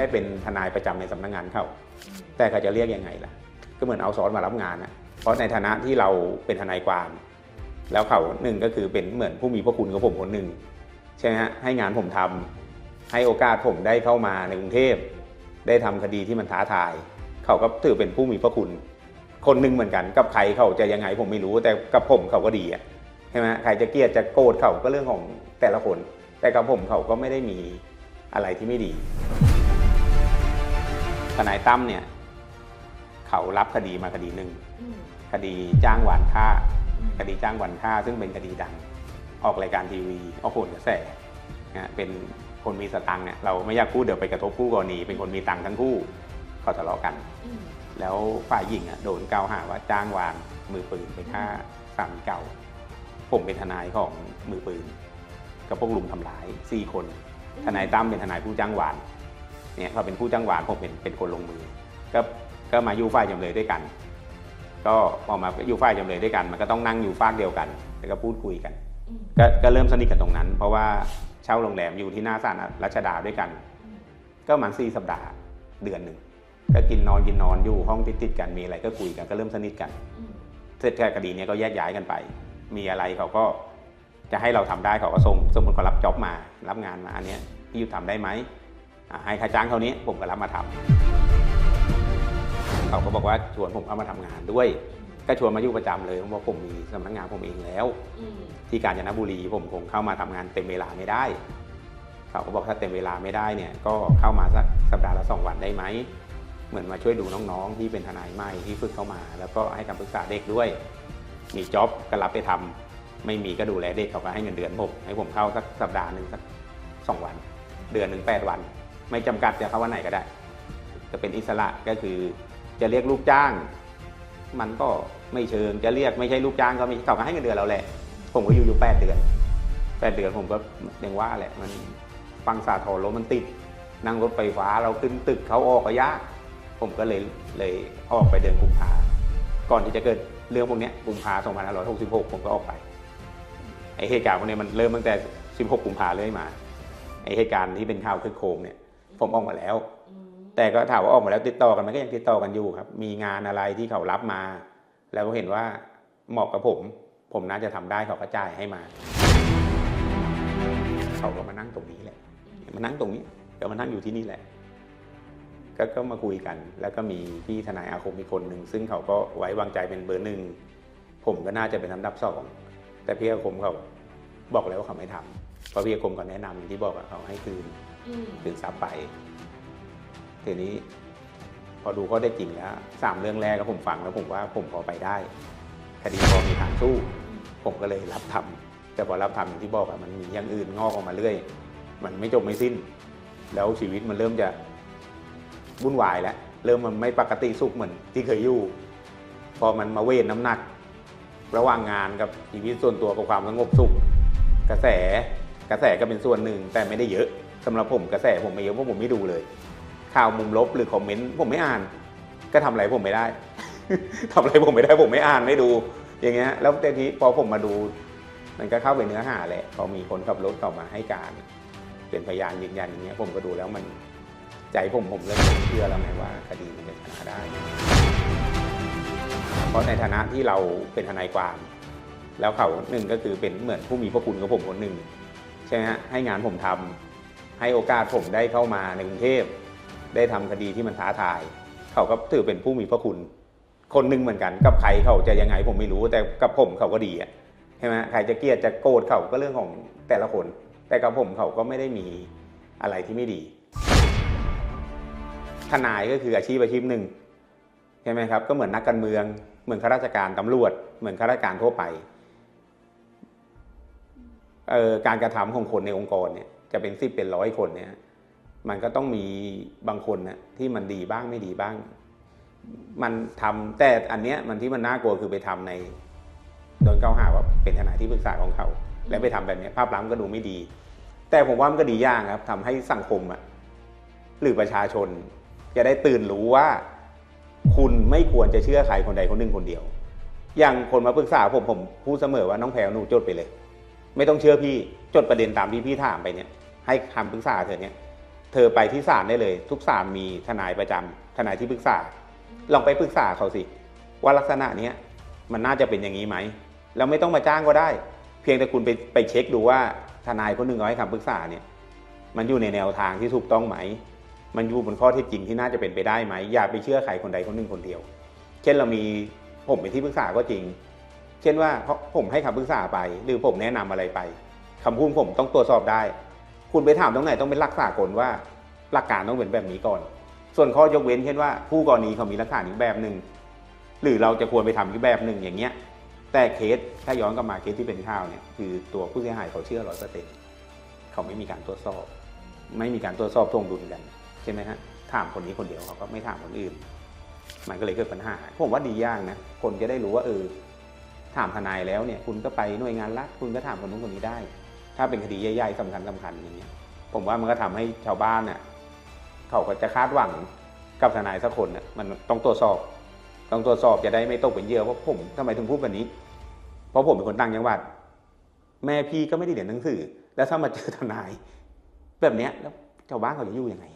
ได้เป็นทนายประจำในสำนักงานเขาแต่เขาจะเรียกยังไงล่ะ ก็เหมือนเอาซอสมารับงานนะเพราะในฐานะที่เราเป็นทนายความ แล้วเขาหนึ่งก็คือเป็นเหมือนผู้มีพระคุณกับผมคนหนึ่งใช่ไหมฮะให้งานผมทำให้โอกาสผมได้เข้ามาในกรุงเทพ ได้ทำคดีที่มันท้าทาย เขาก็ถือเป็นผู้มีพระคุณ คนหนึ่งเหมือนกัน กับใครเขาจะยังไงผมไม่รู้แต่กับผมเขาก็ดีอะใช่ไหมใครจะเกลียดจะโกรธเขาก็เรื่องของแต่ละคน แต่กับผมเขาก็ไม่ได้มีอะไรที่ไม่ดี ทนายตั้มเนี่ยเขารับคดีมาคดีหนึ่งอืมคดีจ้างหวานฆ่าอืมคดีจ้างหวานฆ่า ซึ่งเป็นคดีดัง ออกรายการทีวีออกโหนกระแสนะเป็นคนมีสตังค์เนี่ยเราไม่อยากพูดเดี๋ยวไปกระทบคู่กรณี เป็นคนมีตังค์ทั้งคู่เขาทะเลาะกันอืมแล้วฝ่ายหญิงอะโดนกล่าวหาว่าจ้างวานมือปืนไปฆ่าสามีเก่า ผมเป็นทนายของมือปืน กับพวกลุมทำร้ายสี่คน ทนายตั้มเป็นทนายผู้จ้างวาน เนี่ยเขาเป็นผู้จ้างวานผมเป็นเป็นคนลงมือ ก็ก็มาอยู่ฝ่ายจำเลยด้วยกัน ก็พอมาอยู่ฝ่ายจำเลยด้วยกัน มันก็ต้องนั่งอยู่ฝากเดียวกัน แล้วก็พูดคุยกันก็ก็เริ่มสนิทกันตรงนั้น เพราะว่าเช่าโรงแรมอยู่ที่หน้าศาลรัชดาด้วยกัน ก็มันสี่สัปดาห์เดือนหนึ่งก็กินนอนกินนอนอยู่ห้องติดติดๆกันมีอะไรก็คุยกันก็เริ่มสนิทกันเสร็จแค่คดีนี้ก็แยกย้ายกันไป มีอะไรเขาก็จะให้เราทำได้เขาก็ส่งสมมติเขารับจ็อบมา รับงานมาอันนี้พี่อยู่ทำได้ไหม ให้ค่าจ้างเท่านี้ผมก็รับมาทำเขาก็บอกว่าชวนผมเข้ามาทำงานด้วย ก็ชวนมาอยู่ประจำเลยเพราะว่าผมมีสำนักงานผมเองแล้วอืมที่กาญจนบุรีผมคงเข้ามาทำงานเต็มเวลาไม่ได้ เขาก็บอกถ้าเต็มเวลาไม่ได้เนี่ยก็เข้ามาสักสัปดาห์ละสองวันได้ไหมเหมือนมาช่วยดูน้องๆ ที่เป็นทนายใหม่ที่ฝึกเข้ามา แล้วก็ให้คำปรึกษาเด็กด้วย มีจ็อบก็รับไปทำไม่มีก็ดูแลเด็กเขาก็ให้เงินเดือนผมให้ผมเข้าสักสัปดาห์หนึ่งสักสองวัน เดือนหนึ่งแปดวัน ไม่จำกัดจะเข้าวันไหนก็ได้ จะเป็นอิสระก็คือจะเรียกลูกจ้าง มันก็ไม่เชิงจะเรียกไม่ใช่ลูกจ้างก็ไม่เขาก็ให้เงินเดือนเราแหละ ผมก็อยู่อยู่แปดเดือนแปดเดือนผมก็ยังว่าแหละ มันฟังสาทรรถมันติดนั่งรถไฟฟ้าเราขึ้นตึกเขาออกก็ยากผมก็เลยเลยออกไปเดือนกุมภาก่อนที่จะเกิดเรื่องพวกนี้กุมภา2566 ผมก็ออกไปไอเหตุการณ์พวกนี้มันเริ่มตั้งแต่ 16 กุมภาเลยมาไอเหตุการณ์ที่เป็นข่าวคึกโครมเนี่ย ผมออกมาแล้วอืมแต่ก็ถามว่าออกมาแล้วติดต่อกันมันก็ยังติดต่อกันอยู่ครับ มีงานอะไรที่เขารับมา แล้วก็เห็นว่าเหมาะกับผม ผมน่าจะทำได้เขาก็จ่ายให้มา เขาก็มานั่งตรงนี้แหละ มานั่งตรงนี้ก็มานั่งอยู่ที่นี่แหละก็ก็มาคุยกัน แล้วก็มีพี่ทนายอาคมอีกคนหนึ่งซึ่งเขาก็ไว้วางใจเป็นเบอร์หนึ่งผมก็น่าจะเป็นลำดับสองแต่พี่อาคมเขาบอกแล้วว่าเขาไม่ทำเพราะพี่อาคมก็แนะนำอย่างที่บอกอะเขาให้คืน อืมคืนทรัพย์ไปทีนี้ พอดูข้อได้จริงแล้วสามเรื่องแรกก็ผมฟังแล้วผมว่าผมพอไปได้ คดีพอมีทางสู้ ผมก็เลยรับทำแต่พอรับทำอย่างที่บอกอะมันมีอย่างอื่นงอกออกมาเรื่อย มันไม่จบไม่สิ้น แล้วชีวิตมันเริ่มจะวุ่นวายแล้วเริ่มมันไม่ปกติสุขเหมือนที่เคยอยู่ พอมันมาเวทน้ำหนัก ระหว่างงานกับชีวิตส่วนตัวกับความสงบสุข กระแส กระแสก็เป็นส่วนหนึ่งแต่ไม่ได้เยอะสำหรับผมกระแสผมไม่เยอะเพราะผมไม่ดูเลย ข่าวมุมลบหรือคอมเมนต์ผมไม่อ่าน ก็ทำอะไรผมไม่ได้ทำอะไรผมไม่ได้ผมไม่อ่านไม่ดู อย่างเงี้ยแล้วแต่ทีพอผมมาดู มันก็เข้าไปเนื้อหาแหละพอมีคนขับรถเข้ามาให้การเป็นพยานยืนยันอย่างเงี้ยผมก็ดูแล้วมันใจผมผมเริ่มเชื่อแล้วไงว่าคดีมันจะชนะได้ เพราะในฐานะที่เราเป็นทนายความ แล้วเขาหนึ่งก็คือเป็นเหมือนผู้มีพระคุณกับผมคนหนึ่ง ใช่ไหมฮะให้งานผมทำให้โอกาสผมได้เข้ามาในกรุงเทพได้ทำคดีที่มันท้าทาย เขาก็ถือเป็นผู้มีพระคุณ คนหนึ่งเหมือนกันกับใครเขาจะยังไงผมไม่รู้แต่กับผมเขาก็ดีอะใช่ไหมใครจะเกลียดจะโกรธเขาก็เรื่องของแต่ละคน แต่กับผมเขาก็ไม่ได้มีอะไรที่ไม่ดีทนายก็คืออาชีพอาชีพหนึ่งใช่ไหมครับก็เหมือนนักการเมือง เหมือนข้าราชการตำรวจ เหมือนข้าราชการทั่วไป การกระทำของคนในองค์กรเนี่ยจะเป็นสิบเป็นร้อยคนเนี่ยมันก็ต้องมีบางคนนะที่มันดีบ้างไม่ดีบ้าง มันทำแต่อันเนี้ยมันที่มันน่ากลัวคือไปทำในโดนเกล่าหาว่าเป็นทนายที่ปรึกษาของเขา แล้วไปทำแบบนี้ภาพลักษณ์ก็ดูไม่ดี แต่ผมว่ามันก็ดีย่างครับทำให้สังคมอะหรือประชาชนจะได้ตื่นรู้ว่า คุณไม่ควรจะเชื่อใครคนใดคนหนึ่งคนเดียว อย่างคนมาปรึกษาผมผมพูดเสมอว่าน้องแพรวหนูจดไปเลย ไม่ต้องเชื่อพี่จดประเด็นตามที่พี่ถามไปเนี่ย ให้คำปรึกษาเธอเนี่ย เธอไปที่ศาลได้เลย ทุกศาลมีทนายประจำทนายที่ปรึกษา ลองไปปรึกษาเขาสิว่าลักษณะเนี้ยมันน่าจะเป็นอย่างนี้ไหมแล้วไม่ต้องมาจ้างก็ได้ เพียงแต่คุณไปไปเช็คดูว่าทนายคนหนึ่งเขาให้คำปรึกษาเนี่ย มันอยู่ในแนวทางที่ถูกต้องไหม มันอยู่บนข้อเท็จจริงที่น่าจะเป็นไปได้ไหมอย่าไปเชื่อใครคนใดคนหนึ่งคนเดียว เช่นเรามีผมเป็นที่ปรึกษาก็จริง เช่นว่าเพราะผมให้คำปรึกษาไป หรือผมแนะนำอะไรไปคำพูดผมต้องตรวจสอบได้ คุณไปถามตรงไหนต้องเป็นหลักสากลว่า หลักการต้องเป็นแบบนี้ก่อน ส่วนข้อยกเว้นเช่นว่าผู้กรณีเขามีหลักฐานอีกแบบหนึ่งหรือเราจะควรไปทำอีกแบบหนึ่งอย่างเงี้ย แต่เคสถ้าย้อนกลับมาเคสที่เป็นข่าวเนี่ยคือตัวผู้เสียหายเขาเชื่อร้อยเปอร์เซ็นต์เขาไม่มีการตรวจสอบ ไม่มีการตรวจสอบทวงดุลกันใช่ไหมฮะถามคนนี้คนเดียวเขาก็ไม่ถามคนอื่น มันก็เลยเกิดปัญหาผมว่าดีอย่างนะคนจะได้รู้ว่าเออ ถามทนายแล้วเนี่ยคุณก็ไปหน่วยงานรัฐคุณก็ถามคนนู้นคนนี้ได้ ถ้าเป็นคดีใหญ่ๆสำคัญสำคัญอย่างเงี้ยผมว่ามันก็ทำให้ชาวบ้านเนี่ยเขาก็จะคาดหวังกับทนายสักคนเนี่ยมันต้องตรวจสอบ ต้องตรวจสอบจะได้ไม่ตกเป็นเหยื่อว่าผมทำไมถึงพูดแบบนี้ เพราะผมเป็นคนต่างจังหวัด แม่พี่ก็ไม่ได้เรียนหนังสือ แล้วถ้ามาเจอทนาย แบบเนี้ยแล้วชาวบ้านเขาจะอยู่ยังไง